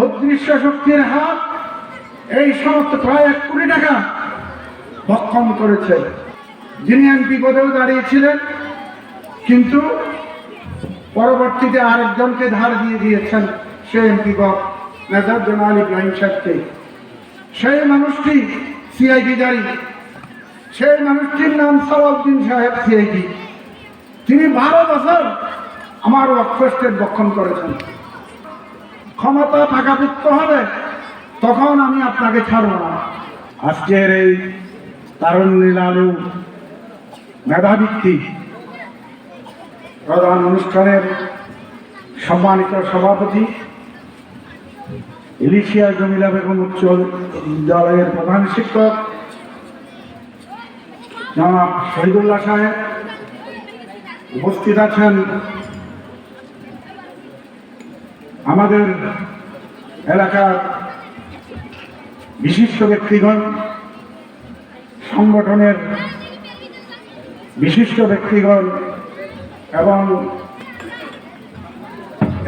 অদৃশ্য শক্তির হাত এই সমস্ত প্রায় এক কোটি টাকা ভক্ষণ করেছে। যিনি এমপি পদেও দাঁড়িয়েছিলেন, কিন্তু পরবর্তীতে আরেকজনকে ধার দিয়ে দিয়েছেন, সে এমপি পদ মেজর জেনারেল ইব্রাহিম সাহেবকে সেই মানুষটি সিআইডি জারি। সেই মানুষটির নাম সালাউদ্দিন সাহেব সিআইডি। তিনি বারো বছর আমার ওয়াকফেস্টের বক্ষণ করেছেন। ক্ষমতা টাকাযুক্ত হবে, তখন আমি আপনাকে ছাড়ব না। আজকের এই তারুণ্যীল মেধাবৃত্তি প্রধান অনুষ্ঠানের সম্মানিত সভাপতি ইলিশিয়া জমিলা বেগম উচ্চ বিদ্যালয়ের প্রধান শিক্ষক জনাব শহীদুল্লাহ সাহেব উপস্থিত আছেন। আমাদের এলাকার বিশিষ্ট ব্যক্তিগণ, সংগঠনের বিশিষ্ট ব্যক্তিগণ এবং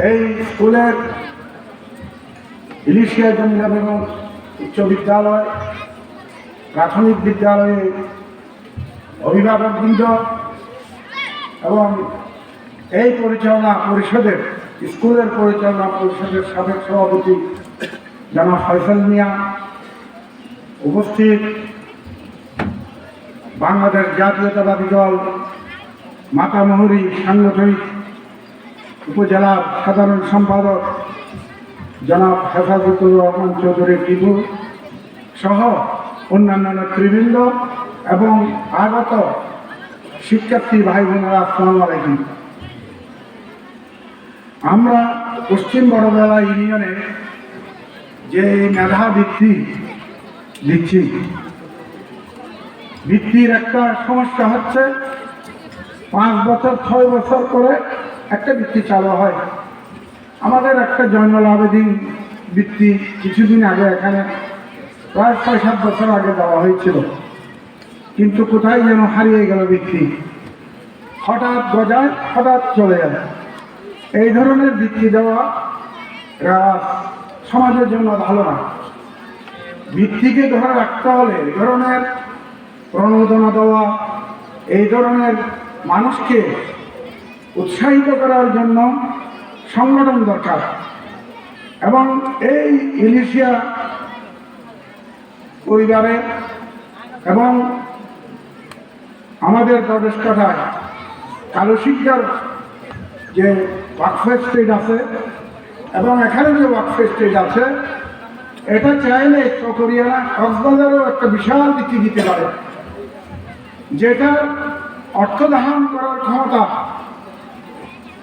এই স্কুলের ইলিশিয়া জমিলা বেগম উচ্চ বিদ্যালয়, প্রাথমিক বিদ্যালয়ে অভিভাবকবৃন্দ এবং এই পরিচালনা পরিষদের স্কুলের পরিচালনা পরিষদের সাবেক সভাপতি জনাব ফয়সাল মিয়া, উপস্থিত বাংলাদেশ জাতীয়তাবাদী দল মাতামহুরি সাংগঠনিক উপজেলার সাধারণ সম্পাদক জনাব হেফাজতুর রহমান চৌধুরী টিপু সহ অন্যান্য নেতৃবৃন্দ এবং আগত শিক্ষার্থী ভাই বোনেরা, আসসালামু আলাইকুম। আমরা পশ্চিম বড়বেলা ইউনিয়নে যে মেধা বৃত্তি দিচ্ছি বৃত্তির একটা সমস্যা হচ্ছে পাঁচ বছর, ছয় বছর করে একটা বৃত্তি চালু হয়। আমাদের একটা জয়নাল আবেদিন বৃত্তি কিছুদিন আগে এখানে প্রায় ছয়, সাত বছর আগে দেওয়া হয়েছিল। কিন্তু কোথায় যেন হারিয়ে গেল বৃত্তি। হঠাৎ গজায়, হঠাৎ চলে যায় এই ধরনের বৃত্তি দেওয়া সমাজের জন্য ভালো না। বৃত্তিকে ধরে রাখতে হলে এই ধরনের প্রণোদনা দেওয়া, এই ধরনের মানুষকে উৎসাহিত করার জন্য সংগঠন দরকার। এবং এই ইলিশিয়া পরিবারে এবং আমাদের প্রবেশ কথায় কালো শিক্ষার যে ওয়াকফে স্টেট আছে। এবং এখানে যে ওয়াকফে স্টেট আছে, এটা চাইলে চকরিয়ানা কক্সবাজারও একটা বিশাল দিকে দিতে পারে, যেটা অর্থ ধারণ করার ক্ষমতা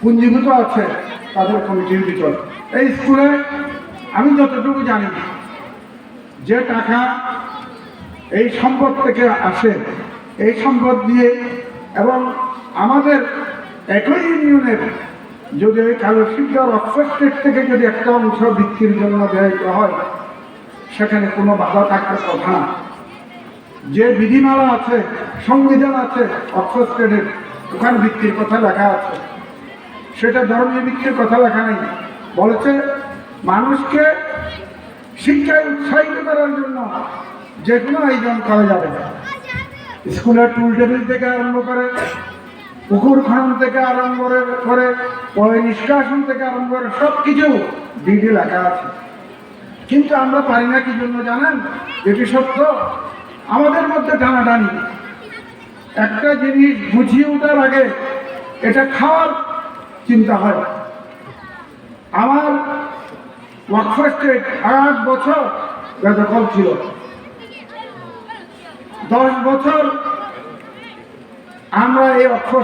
পুঞ্জীভূত আছে তাদের কমিটির ভিতর। এই স্কুলে আমি যতটুকু জানি, যে টাকা এই সম্পদ থেকে আসে, এই সম্পদ দিয়ে এবং আমাদের একই ইউনিয়নের যদি ওই কালো শিক্ষার অক্সফোর্ড স্টেট থেকে যদি একটা অংশ বৃত্তির জন্য ব্যয় হয়, সেখানে কোনো বাধা থাকার কথা না। যে বিধিমালা আছে, সংবিধান আছে অক্সফোর্ড স্টেটের ওখানে বৃত্তির কথা লেখা আছে। সেটা ধর্মীয় বৃত্তির কথা লেখা নেই। বলেছে, মানুষকে শিক্ষায় উৎসাহিত করার জন্য যে কোনো আয়োজন করা যাবে। স্কুলের টুল টেবিল থেকে আরম্ভ করে পুকুর খনন থেকে আরম্ভ করে পয় নিষ্কাশন থেকে আরম্ভ করে সব কিছু ডিডি লেখা আছে। কিন্তু আমরা পারি না কি জন্য জানেন? এটি সত্য। আমাদের মধ্যে টানাটানি। একটা জিনিস বুঝিয়ে ওঠার আগে এটা খাওয়ার চিন্তা হয়। আমার আট বছর ছিল। দশ বছর আমরা এই অক্ষর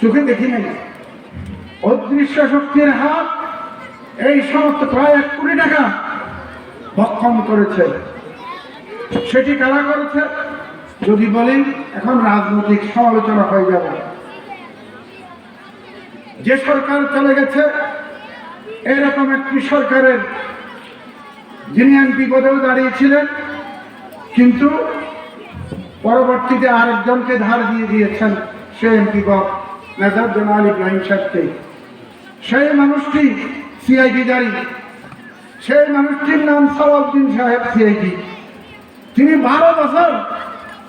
চোখে দেখি নাই। অদৃশ্য শক্তির হাত এই সমস্ত প্রায় এক কোটি টাকা ভক্ষণ করেছে। সেটি কারা করেছে? যদি বলেন, এখন রাজনৈতিক সমালোচনা হয়ে যাবে। যে সরকার চলে গেছে, এরকম একটি সরকারের যিনি এমপি পদেও দাঁড়িয়েছিলেন, কিন্তু পরবর্তীতে আরেকজনকে ধার দিয়ে দিয়েছেন সে এমপি পদ মেজর জেনারেল ইব্রাহিম সাহেবকে। সেই মানুষটি সিআইডি জারি। সেই মানুষটির নাম সালাউদ্দিন সাহেব সিআইডি। তিনি বারো বছর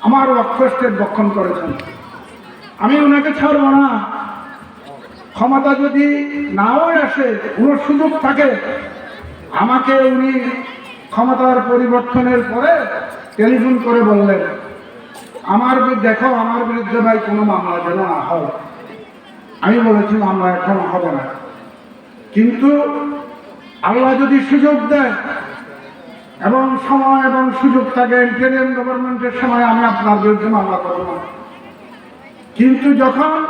আমার অক্ষষ্টের বক্ষণ করেছেন। আমি ওনাকে ছাড়ব না। ক্ষমতা যদি নাও আসে, কোনো সুযোগ থাকে, আমাকে উনি ক্ষমতার পরিবর্তনের পরে টেলিফোন করে বললেন। আমার দেখো, আমার বিরুদ্ধে ভাই কোনো মামলা যেন না হয়। আমি বলেছি, মামলা এখন হবে না। কিন্তু আল্লাহ যদি সুযোগ দেয়, এবং সময় এবং সুযোগ থাকে, ইন্টারিয়াম গভর্নমেন্টের সময় আমি আপনার বিরুদ্ধে মামলা করব না। কিন্তু যখন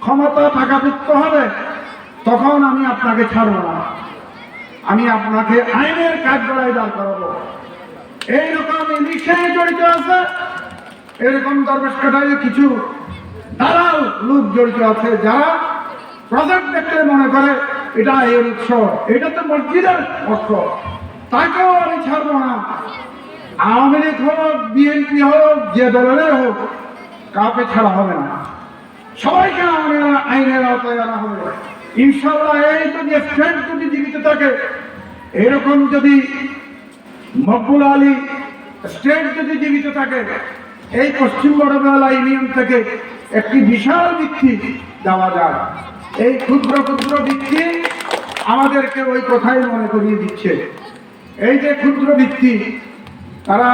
ক্ষমতা পাকাপুক্ত হবে, তখন আমি আপনাকে ছাড়ব না। আমি আপনাকে আইনের কাজ গড়াই দাঁড় করাবো। এইরকম ইলিশে জড়িত আছে এরকম দরবেশ কাটায় কিছু দালাল লোক জড়িত আছে, যারা প্রজেক্ট দেখলে মনে করে, এটা এর উৎস, এটা তো মসজিদের অর্থ। তাকেও আমি ছাড়বো না। আওয়ামী লীগ হোক বিএনপি হোক, যে দলের হোক, কাউকে ছাড়া হবে না। সবাইকে আইনের আইনের আওতায় আনা হবে। ইনশাল্লাহ এই তো যদি স্ট্রেন্থ যদি জীবিত থাকে, এরকম যদি মকবুল আলী স্টেট যদি জীবিত থাকে এই পশ্চিম বড়বেলা ইউনিয়ন থেকে একটি বিশাল ভিত্তি দেওয়া যায়। এই ক্ষুদ্র ক্ষুদ্র ভিত্তি আমাদেরকে ওই কথাই মনে করিয়ে দিচ্ছে। এই যে ক্ষুদ্র বৃত্তি তারা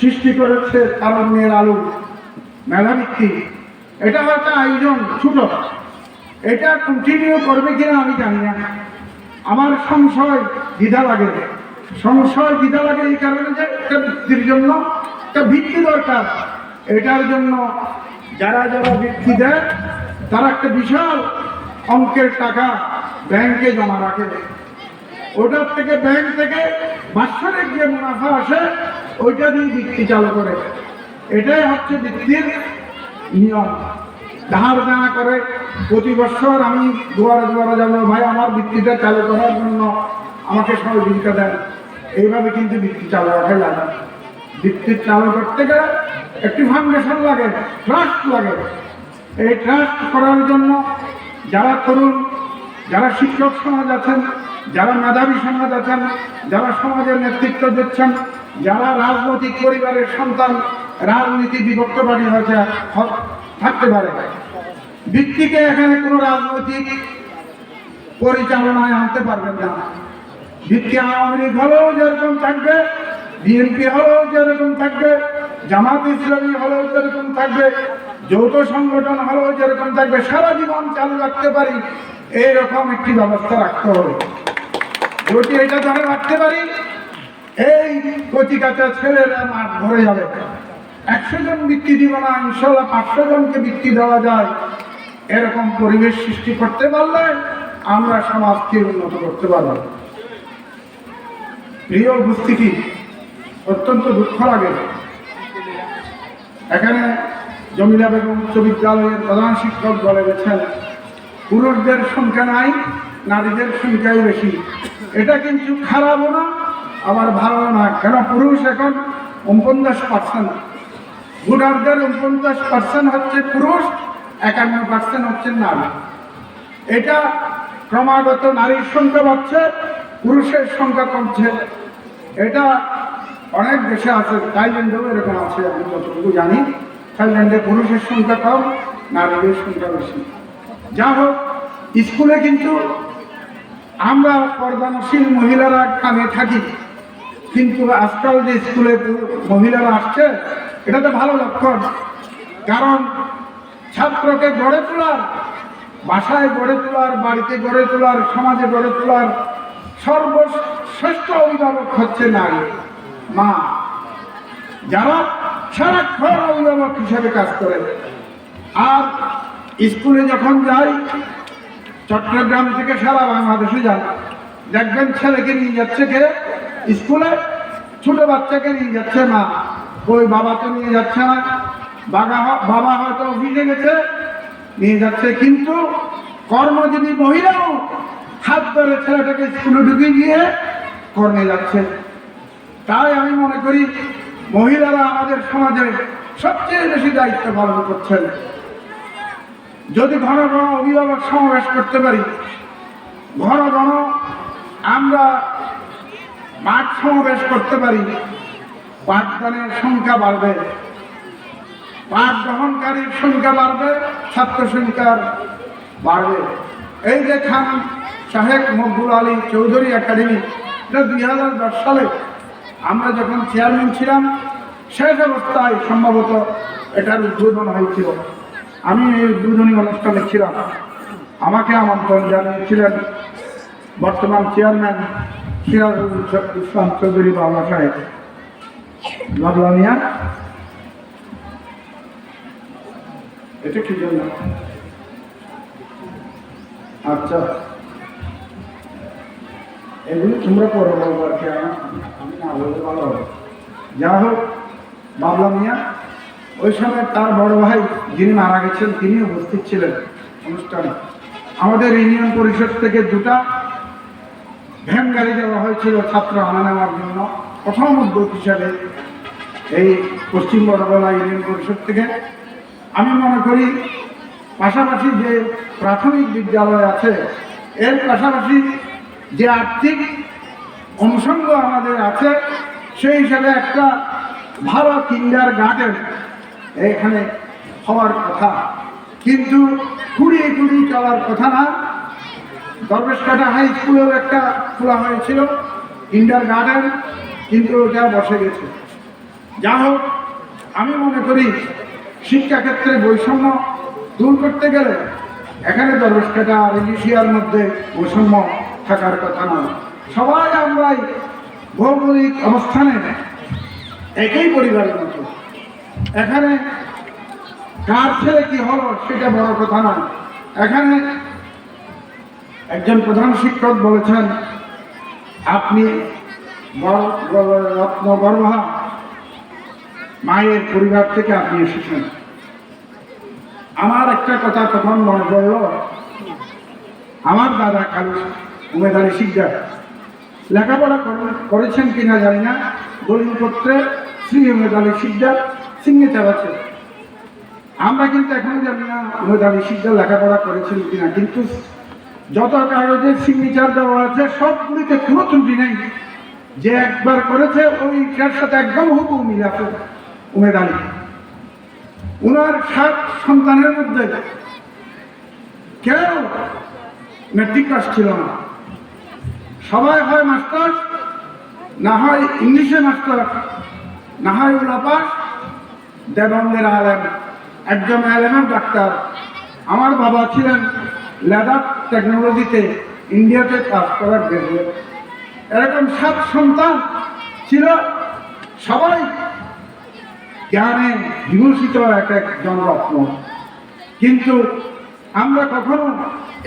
সৃষ্টি করেছে তারণ্যের আলু, মেধা ভিত্তি। এটা হয়তো আয়োজন ছোট। এটা কন্টিনিউ করবে কিনা আমি জানি না। আমার সংশয় দ্বিধা লাগে। সংশয় দ্বিধা লাগে এই কারণে যে একটা বৃত্তির জন্য একটা ভিত্তি দরকার। এটার জন্য যারা যারা ভিত্তি দেয়, তারা একটা বিশাল অঙ্কের টাকা ব্যাংকে জমা রাখে। ওটার থেকে ব্যাংক থেকে বাৎসরিক যে মুনাফা আসে, ওইটা দিয়ে ভিত্তি চালু করে। এটাই হচ্ছে ভিত্তির নিয়ম। ধার দেনা করে প্রতি বছর আমি দুয়ারে দুয়ারে যাব, ভাই, আমার ভিত্তিটা চালু করার জন্য আমাকে সহযোগিতা দেন। এইভাবে কিন্তু ভিত্তি চালু রাখা যায় না ভিত্তি চালু করতে গেলে একটি ফাউন্ডেশন লাগে ট্রাস্ট লাগে। এই ট্রাস্ট করার জন্য যারা তরুণ, যারা শিক্ষক সমাজ আছেন, যারা মেধাবী সমাজ আছেন, যারা সমাজের নেতৃত্ব দিচ্ছেন, যারা রাজনৈতিক পরিবারের সন্তান, রাজনীতি বিভক্ত বাড়ি হয়েছে থাকতে পারে। ভিত্তিকে এখানে কোনো রাজনৈতিক পরিচালনায় আনতে পারবেন না। ভিত্তি আওয়ামী লীগ হলেও যেরকম থাকবে বিএনপি হলেও যেরকম থাকবে, জামাত ইসলামী হলেও যেরকম থাকবে, যৌথ সংগঠন হলেও যেরকম থাকবে, সারা জীবন চালু রাখতে পারি, এইরকম একটি ব্যবস্থা রাখতে হবে। যদি এটা ধরে রাখতে পারি, এই কচি কাঁচা ছেলেরা মাঠ ভরে যাবে। একশো জন বৃত্তি দিব না, ইনশাল্লাহ পাঁচশো জনকে বৃত্তি দেওয়া যায়। এরকম পরিবেশ সৃষ্টি করতে পারলে আমরা সমাজকে উন্নত করতে পারব। প্রিয় উপস্থিতি অত্যন্ত দুঃখ লাগে। এখানে জমিলা বেগম উচ্চ বিদ্যালয়ের প্রধান শিক্ষক বলে গেছেন, পুরুষদের সংখ্যা নাই, নারীদের সংখ্যাই বেশি। এটা কিন্তু খারাপও না, আবার ভালো না। কেন পুরুষ এখন উনপঞ্চাশ পার্সেন্ট ভোটারদের উনপঞ্চাশ পার্সেন্ট হচ্ছে পুরুষ, একান্ন পার্সেন্ট হচ্ছে নারী। এটা ক্রমাগত নারীর সংখ্যা বাড়ছে, পুরুষের সংখ্যা কমছে। এটা অনেক দেশে আছে, থাইল্যান্ডেও এরকম আছে, আমি যতটুকু জানি। থাইল্যান্ডে পুরুষের সংখ্যা কম, নারীদের সংখ্যা বেশি। যা হোক, স্কুলে কিন্তু আমরা পর্দানশীল মহিলারা কানে থাকি, কিন্তু আজকাল যে স্কুলে মহিলারা আসছে, এটা তো ভালো লক্ষণ। কারণ ছাত্রকে গড়ে তোলার, বাসায় গড়ে তোলার, বাড়িতে গড়ে তোলার, সমাজে গড়ে তোলার সর্বশ্রেষ্ঠ অভিভাবক হচ্ছে নারী। মা, যারা সারাক্ষণ অভিভাবক হিসেবে কাজ করে, আর স্কুলে যখন যাই চট্টগ্রাম থেকে সারা বাংলাদেশে যান দেখবেন ছেলেকে নিয়ে যাচ্ছে কে? স্কুলে ছোট বাচ্চাকে নিয়ে যাচ্ছে মা। ওই বাবা তো নিয়ে যাচ্ছে না। বাবা বাবা হয়তো অফিসে গেছে, নিয়ে যাচ্ছে। কিন্তু কর্মজীবী মহিলাও হাত ধরে ছেলেটাকে স্কুলে ঢুকে গিয়ে কর্মে যাচ্ছে। তাই আমি মনে করি মহিলারা আমাদের সমাজে সবচেয়ে বেশি দায়িত্ব পালন করছেন। যদি ঘন ঘন অভিভাবক সমাবেশ করতে পারি, ঘন ঘন আমরা মাঠ সমাবেশ করতে পারি, পাঠদানের সংখ্যা বাড়বে। পাঠ গ্রহণকারীর সংখ্যা বাড়বে, ছাত্র সংখ্যার বাড়বে। এই যে খান সাহেব মকবুল আলী চৌধুরী একাডেমি, এটা দুই হাজার দশ সালে আমরা যখন চেয়ারম্যান ছিলাম, শেষ অবস্থায় সম্ভবত এটার উদ্বোধন হয়েছিল। আমি এই উদ্বোধনী অনুষ্ঠানে ছিলাম। আমাকে আমন্ত্রণ জানিয়েছিলেন বর্তমান চেয়ারম্যান সিরাজুল ইসলাম চৌধুরী বাবা সাহেব। লাভলানিয়া এটা কি জন্য? আচ্ছা। এগুলো তোমরা পরে বলব আর কি আমার- ভালো হবে। যা হোক, বাবলা মিয়া, ওই সময় তার বড় ভাই যিনি মারা গেছেন, তিনি উপস্থিত ছিলেন অনুষ্ঠানে। আমাদের ইউনিয়ন পরিষদ থেকে দুটা ভ্যান গাড়ি দেওয়া হয়েছিল ছাত্র আনা নেওয়ার জন্য। প্রথম উদ্যোগ হিসাবে এই পশ্চিম বড়গলা ইউনিয়ন পরিষদ থেকে। আমি মনে করি, পাশাপাশি যে প্রাথমিক বিদ্যালয় আছে, এর পাশাপাশি যে আর্থিক অনুষঙ্গ আমাদের আছে। সেই হিসাবে একটা ভালো কিন্ডার গার্ডেন এখানে হওয়ার কথা। কিন্তু কুড়িয়ে কুড়িয়ে চলার কথা না। দরবেশকাটা হাই স্কুলেও একটা খোলা হয়েছিল ইন্ডার গার্ডেন, কিন্তু ওটা বসে গেছে। যা হোক, আমি মনে করি শিক্ষাক্ষেত্রে বৈষম্য দূর করতে গেলে এখানে দরবেশকাটা আর ইলিশিয়ার মধ্যে বৈষম্য থাকার কথা নয়। সবাই আমরাই ভৌগোলিক অবস্থানে একই পরিবারের মতো। এখানে কার ছেলে কি হলো সেটা বড় কথা নয়। এখানে একজন প্রধান শিক্ষক বলেছেন, আপনি রত্ন গর্ভা মায়ের পরিবার থেকে আপনি এসেছেন। আমার একটা কথা তখন মনে পড়ল। আমার দাদা কালু উমেদ আলী শিকদার। লেখাপড়া করে- করেছেন কিনা জানি না। দলিলপত্রে শ্রী উমেদ আলী শিকদার সিগনেচার আছে। আমরা কিন্তু এখনও জানি না উমেদ আলী শিকদার লেখাপড়া করেছেন কিনা, কিন্তু যত কাগজে সিগনেচার দেওয়া আছে, সবগুলিতে কোনো ত্রুটি নেই। যে একবার করেছে ওইটার সাথে একদম হুকুম মিল আছে উমেদ আলী উনার সাত সন্তানের মধ্যে কেউ মেট্রিক পাস ছিল না। সবাই হয় মাস্টার, না হয় ইংলিশে মাস্টার, না হয় ওলা পাস দেবঙ্গের আলেম, একজন আলেমের ডাক্তার। আমার বাবা ছিলেন লেদার টেকনোলজিতে, ইন্ডিয়াতে কাজ করার গ্রাজুয়েট এরকম সাত সন্তান ছিল, সবাই জ্ঞানে বিভূষিত এক একজন রত্ন কিন্তু আমরা কখনো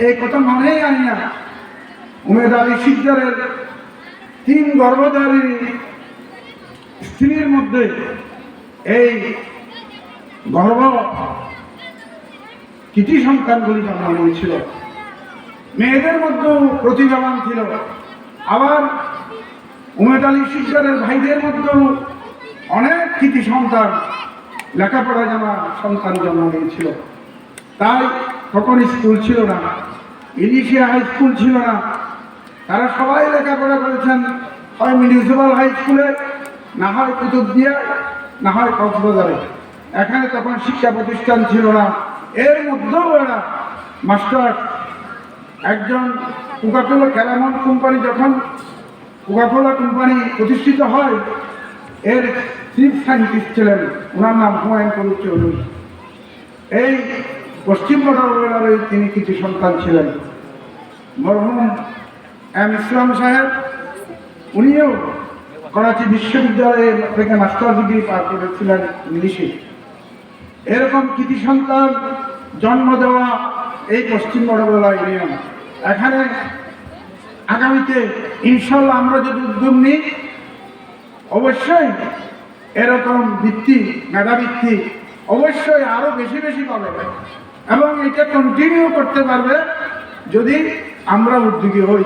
এই কথা মনেই আনি না। উমেদ আলী সিকদারের তিন গর্ভধারী স্ত্রীর মধ্যে এই গর্ভ কৃতি সন্তানগুলি জন্ম নিয়েছিল মেয়েদের মধ্যেও প্রতিভাবান ছিল। আবার উমেদ আলী সিকদারের ভাইদের মধ্যেও অনেক কৃতি সন্তান, লেখাপড়া জানা সন্তান জন্ম নিয়েছিল। তাই তখন স্কুল ছিল না, ইলিশিয়া হাই স্কুল ছিল না তারা সবাই লেখাপড়া করেছেন, হয় মিউনিসিপ্যাল হাই স্কুলে না হয় কুতুবদিয়া, না হয় কক্সবাজারে। এখানে তখন শিক্ষা প্রতিষ্ঠান ছিল না। এর মধ্যেও এরা মাস্টার, একজন কোকাকোলা ক্যারামন কোম্পানি যখন কোকাকোলা কোম্পানি প্রতিষ্ঠিত হয়, এর চিফ সায়েন্টিস্ট ছিলেন, ওনার নাম হুমায়ুন কবির চৌধুরী। এই পশ্চিম বঙ্গের তিনি কিছু সন্তান ছিলেন। মরহুম এম ইসলাম সাহেব, উনিও করাচি বিশ্ববিদ্যালয়ে থেকে মাস্টার ডিগ্রি পার করেছিলেন ইংলিশে। এরকম কৃতি সন্তান জন্ম দেওয়া এই পশ্চিম বড়বেলা ইউনিয়ন। এখানে আগামীতে ইনশাল্লাহ আমরা যদি উদ্যোগ নিই, অবশ্যই এরকম বৃত্তি মেধাবৃত্তি অবশ্যই আরও বেশি বেশি পাবে এবং এটা কন্টিনিউ করতে পারবে যদি আমরা উদ্যোগী হই।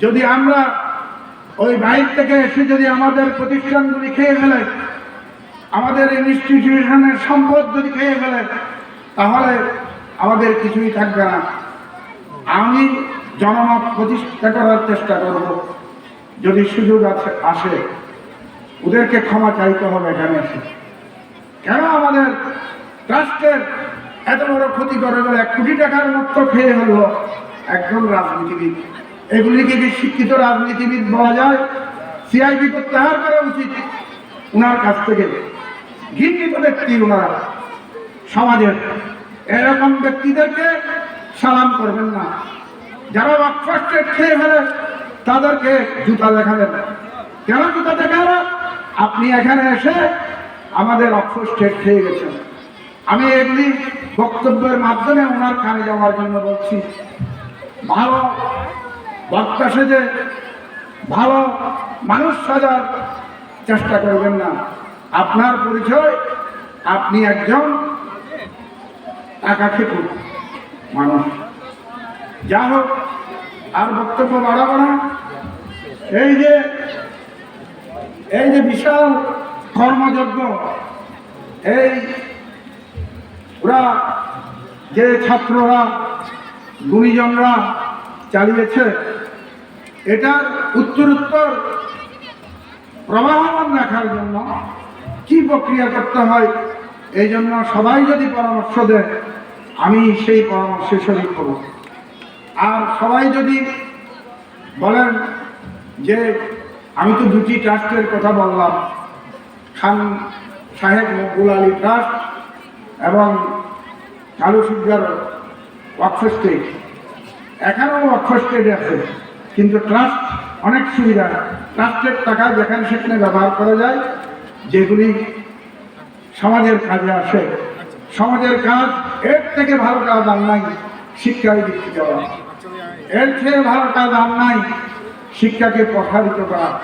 যদি আমরা ওই বাইর থেকে এসে যদি আমাদের প্রতিষ্ঠানগুলি খেয়ে ফেলে, আমাদের ইনস্টিটিউশনের সম্পদ যদি খেয়ে ফেলে, তাহলে আমাদের কিছুই থাকবে না। আমি জনমত প্রতিষ্ঠা করার চেষ্টা করব। যদি সুযোগ আছে, আসে, ওদেরকে ক্ষমা চাইতে হবে এখানে এসে। কেন আমাদের রাষ্ট্রের এত বড় ক্ষতি করে গেলে এক কোটি টাকার মতো খেয়ে হলো একজন রাজনীতিবিদ। এগুলিকে কি শিক্ষিত রাজনীতিবিদ বলা যায় সিআইবি প্রত্যাহার করা উচিত ওনার কাছ থেকে। ঘৃণিত ব্যক্তি ওনারা সমাজের। এরকম ব্যক্তিদেরকে সালাম করবেন না। যারা অক্সফোর্ড খেয়ে ফেলে, তাদেরকে জুতা দেখাবেন। কেন জুতা দেখাবে আপনি এখানে এসে আমাদের অক্সফোর্ড খেয়ে গেছেন। আমি এগুলি বক্তব্যের মাধ্যমে ওনার কানে যাওয়ার জন্য বলছি, ভালো বক্তা সেজে ভালো মানুষ সাজার চেষ্টা করবেন না। আপনার পরিচয়, আপনি একজন টাকা খেটু মানুষ। যা হোক, আর বক্তব্য বাড়াবো না। এই যে এই যে বিশাল কর্মযজ্ঞ, এই ওরা যে ছাত্ররা, গুণীজনরা চালিয়েছে। এটার উত্তরোত্তর প্রবাহমান রাখার জন্য কি প্রক্রিয়া করতে হয়, এই জন্য সবাই যদি পরামর্শ দেয়, আমি সেই পরামর্শে শরীর করব আর সবাই যদি বলেন যে, আমি তো দুটি ট্রাস্টের কথা বললাম, খান সাহেব মকবুল আলী ট্রাস্ট এবং কালু সুগার ওয়াকফ স্টেট। এখানেও ওয়াকফ স্টেট আছে। কিন্তু ট্রাস্ট অনেক সুবিধা। ট্রাস্টের টাকা যেখানে সেখানে ব্যবহার করা যায়, যেগুলি সমাজের কাজে আসে। সমাজের কাজ এর থেকে ভালো কাজ আর নাই, শিক্ষায় দিতে দেওয়া এর থেকে ভালো কাজ আর নাই, শিক্ষাকে প্রসারিত করা।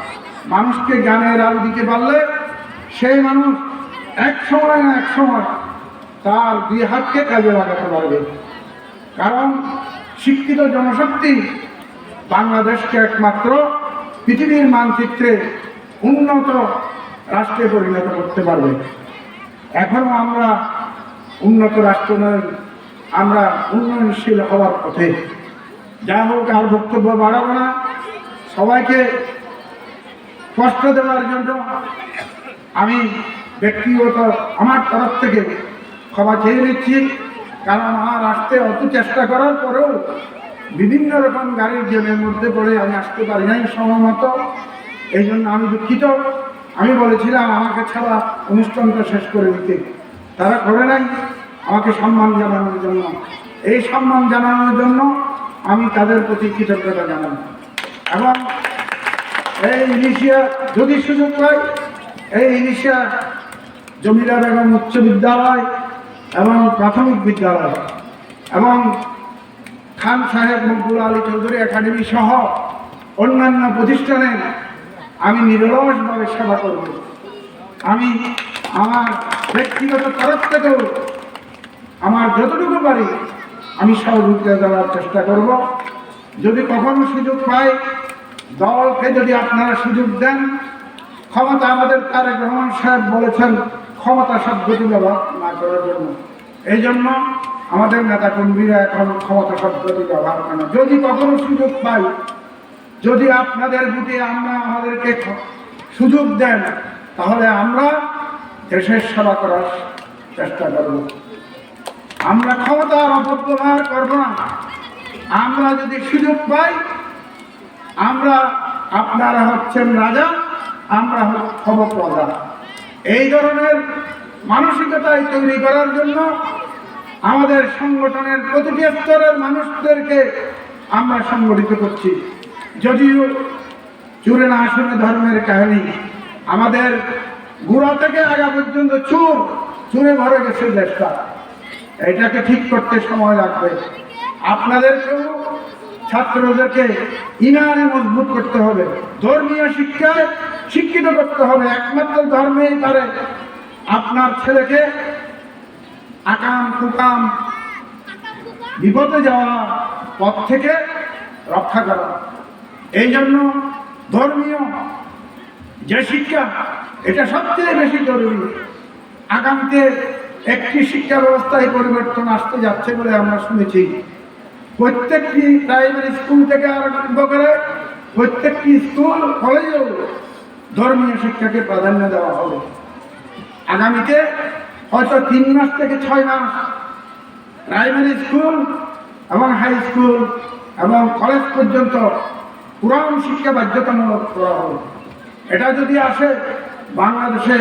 মানুষকে জ্ঞানের আলো দিতে পারলে সেই মানুষ এক সময় না এক সময় তার দুই হাতকে কাজে লাগাতে পারবে। কারণ শিক্ষিত জনশক্তি বাংলাদেশকে একমাত্র পৃথিবীর মানচিত্রে উন্নত রাষ্ট্রে পরিণত করতে পারবে। এখনও আমরা উন্নত রাষ্ট্র নই, আমরা উন্নয়নশীল হওয়ার পথে। যা হোক, আর বক্তব্য বাড়াবো না। সবাইকে কষ্ট দেওয়ার জন্য আমি ব্যক্তিগত আমার তরফ থেকে ক্ষমা চেয়ে নিচ্ছি। কারণ আমার আসতে অত চেষ্টা করার পরেও বিভিন্ন রকম গাড়ির জেলের মধ্যে পড়ে আমি আসতে পারি নাই সময় মতো এই জন্য আমি দুঃখিত। আমি বলেছিলাম, আমাকে ছাড়া অনুষ্ঠানটা শেষ করে দিতে। তারা করে নাই, আমাকে সম্মান জানানোর জন্য। এই সম্মান জানানোর জন্য আমি তাদের প্রতি কৃতজ্ঞতা জানাই। এবং এই ইলিশিয়া যদি সুযোগ পাই এই ইলিশিয়া জমিলা বেগম উচ্চ বিদ্যালয় এবং প্রাথমিক বিদ্যালয় এবং খান সাহেব মকবুল আলী চৌধুরী একাডেমি সহ অন্যান্য প্রতিষ্ঠানে আমি নিরলসভাবে সেবা করব। আমি আমার ব্যক্তিগত তরফ থেকেও আমার যতটুকু পারি আমি সহযোগিতা দেওয়ার চেষ্টা করব। যদি কখনো সুযোগ পাই, দলকে যদি আপনারা সুযোগ দেন, ক্ষমতা আমাদের তারেক রহমান সাহেব বলেছেন ক্ষমতা সদ্গতি ব্যবহার করার জন্য। এই জন্য আমাদের নেতা কর্মীরা এখন ক্ষমতা সদ্গতি ব্যবহার করে না। যদি কখনো সুযোগ পাই, যদি আপনাদের বুটে আমরা আমাদেরকে সুযোগ দেন, তাহলে আমরা দেশের সেবা করার চেষ্টা করব। আমরা ক্ষমতার অপব্যবহার করব না। আমরা যদি সুযোগ পাই, আমরা আপনারা হচ্ছেন রাজা, আমরা হব প্রজা। এই ধরনের মানসিকতায় তৈরি করার জন্য আমাদের সংগঠনের প্রতিটি স্তরের মানুষদেরকে আমরা সংগঠিত করছি। যদিও চুরে না আসনে ধর্মের কাহিনী, আমাদের গোড়া থেকে আগা পর্যন্ত চুর, চুরে ভরে গেছে দেশটা। এটাকে ঠিক করতে সময় লাগবে। আপনাদেরকেও ছাত্রদেরকে ইমানে মজবুত করতে হবে। ধর্মীয় শিক্ষায় শিক্ষিত করতে হবে। একমাত্র ধর্মেই পারে আপনার ছেলেকে আকাম কুকাম বিপদে যাওয়া পথ থেকে রক্ষা করা। এই জন্য ধর্মীয় যে শিক্ষা, এটা সবচেয়ে বেশি জরুরি। আগামীতে একটি শিক্ষা ব্যবস্থায় পরিবর্তন আসতে যাচ্ছে বলে আমরা শুনেছি। প্রত্যেকটি প্রাইমারি স্কুল থেকে আরম্ভ করে প্রত্যেকটি স্কুল, কলেজেও ধর্মীয় শিক্ষাকে প্রাধান্য দেওয়া হবে। আগামীতে হয়তো তিন মাস থেকে ছয় মাস প্রাইমারি স্কুল এবং হাই স্কুল এবং কলেজ পর্যন্ত পুরাণ শিক্ষা বাধ্যতামূলক করা হবে। এটা যদি আসে, বাংলাদেশে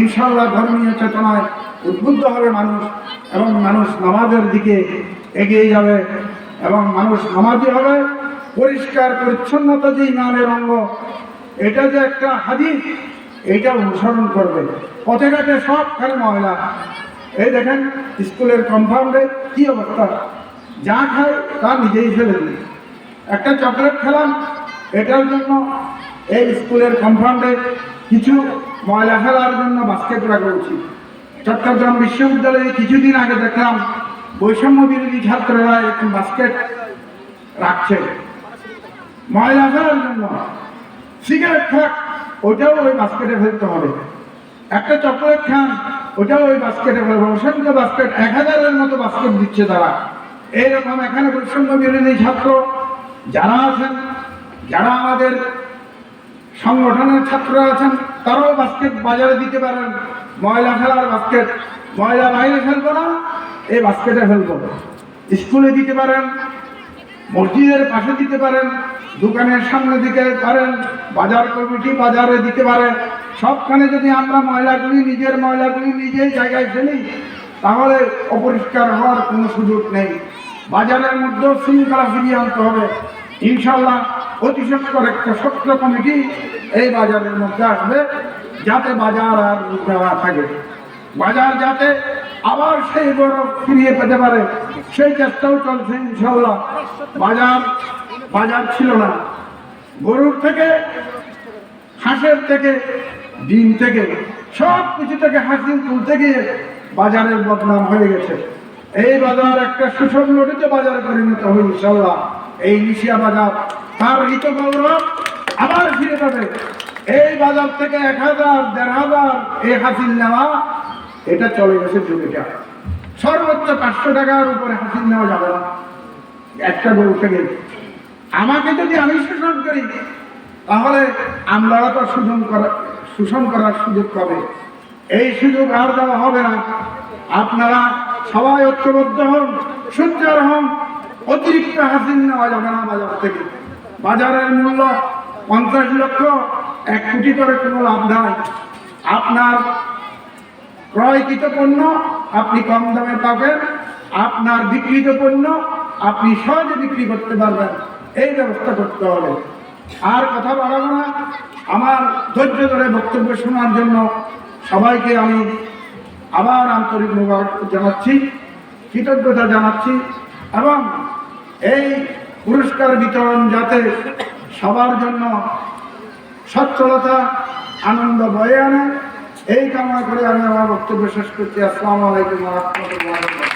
ইনশাল্লাহ ধর্মীয় চেতনায় উদ্বুদ্ধ হবে মানুষ এবং মানুষ নামাজের দিকে এগিয়ে যাবে এবং মানুষ নামাজি হবে। পরিষ্কার, পরিচ্ছন্নতা যে ইমানের অঙ্গ, এটা যে একটা হাদিস এইটা অনুসরণ করবে। পথে ঘাটে সব খালি ময়লা। এই দেখেন, স্কুলের কম্পাউন্ডে কি অবস্থা? যা খায় তা নিজেই ফেলে দিই একটা চকলেট খেলাম, এটার জন্য এই স্কুলের কম্পাউন্ডে কিছু ময়লা ফেলার জন্য বাস্কেট রাখা উচিত। চট্টগ্রাম বিশ্ববিদ্যালয়ে কিছুদিন আগে দেখলাম, বৈষম্য বিরোধী ছাত্ররা একটি বাস্কেট রাখছে। ময়লা ফেলার জন্য। সিগারেট খাক। ওটাও ওই বাস্কেটে ফেলতে হবে। একটা চকলেট খান ওটাও ওই বাস্কেটে ফেলবে অসংখ্য বাস্কেট এক হাজারের মতো বাস্কেট দিচ্ছে তারা। এইরকম এখানে বৈষম্য বিরোধী ছাত্র। যারা আছেন, যারা আমাদের সংগঠনের ছাত্ররা আছেন, তারাও বাস্কেট বাজারে দিতে পারেন। ময়লা ফেলার বাস্কেট, ময়লা বাইরে ফেলব না, এই বাস্কেটে ফেলব। স্কুলে দিতে পারেন, মসজিদের পাশে দিতে পারেন। দোকানের সামনে দিতে পারেন বাজার কমিটি বাজারে দিতে পারে। সবখানে যদি আমরা ময়লাগুলি, নিজের ময়লাগুলি নিজেই জায়গায় ফেলি, তাহলে অপরিষ্কার হওয়ার কোনো সুযোগ নেই। বাজারের মধ্যেও শৃঙ্খলা ফিরিয়ে আনতে হবে। ইনশাল্লাহ অতি সত্তর একটা সত্য কমিটি এই বাজারের মধ্যে আসবে, যাতে বাজার আর দেওয়া থাকে। বাজার যাতে আবার সেই বড় ফিরিয়ে পেতে পারে, সেই চেষ্টাও চলছে ইনশাল্লাহ বাজার বাজার ছিল না। গরুর থেকে, হাঁসের থেকে, ডিম থেকে, সব কিছু থেকে হাসিল তুলতে গিয়ে বাজারের বদনাম হয়ে গেছে। এই বাজার একটা লড়িতে বাজারে পরিণত হবে ইনশাল্লাহ এই নিশিয়া বাজার তার হিত গৌরব আবার ফিরে পাবে। এই বাজার থেকে এক হাজার, দেড় হাজার এই হাসিল নেওয়া, এটা চলে গেছে যুগেটা সর্বোচ্চ পাঁচশো টাকার উপরে হাসিল নেওয়া যাবে না। একটা গরু থেকে আমাকে যদি আমি শোষণ করি, তাহলে আমরাও তো শোষণ করা, শোষণ করার সুযোগ পাবে। এই সুযোগ আর দেওয়া হবে না। আপনারা সবাই ঐক্যবদ্ধ হন সঞ্চার হন, অতিরিক্ত হাসিল নেওয়া যাবে না বাজার থেকে। বাজারের মূল্য পঞ্চাশ লক্ষ, এক কোটি করে কোনো লাভ নাই। আপনার ক্রয়কৃত পণ্য আপনি কম দামে পাবেন, আপনার বিক্রিত পণ্য আপনি সহজে বিক্রি করতে পারবেন। এই ব্যবস্থা করতে হবে। আর কথা বাড়াবো না। আমার ধৈর্য ধরে বক্তব্য শোনার জন্য সবাইকে আমি আবার আন্তরিক মোবারক জানাচ্ছি, কৃতজ্ঞতা জানাচ্ছি এবং এই পুরস্কার বিতরণ যাতে সবার জন্য সচ্ছলতা, আনন্দ বয়ে আনে, এই কামনা করে আমি আমার বক্তব্য শেষ করছি। আসসালামু আলাইকুম রহমতুল্লাহ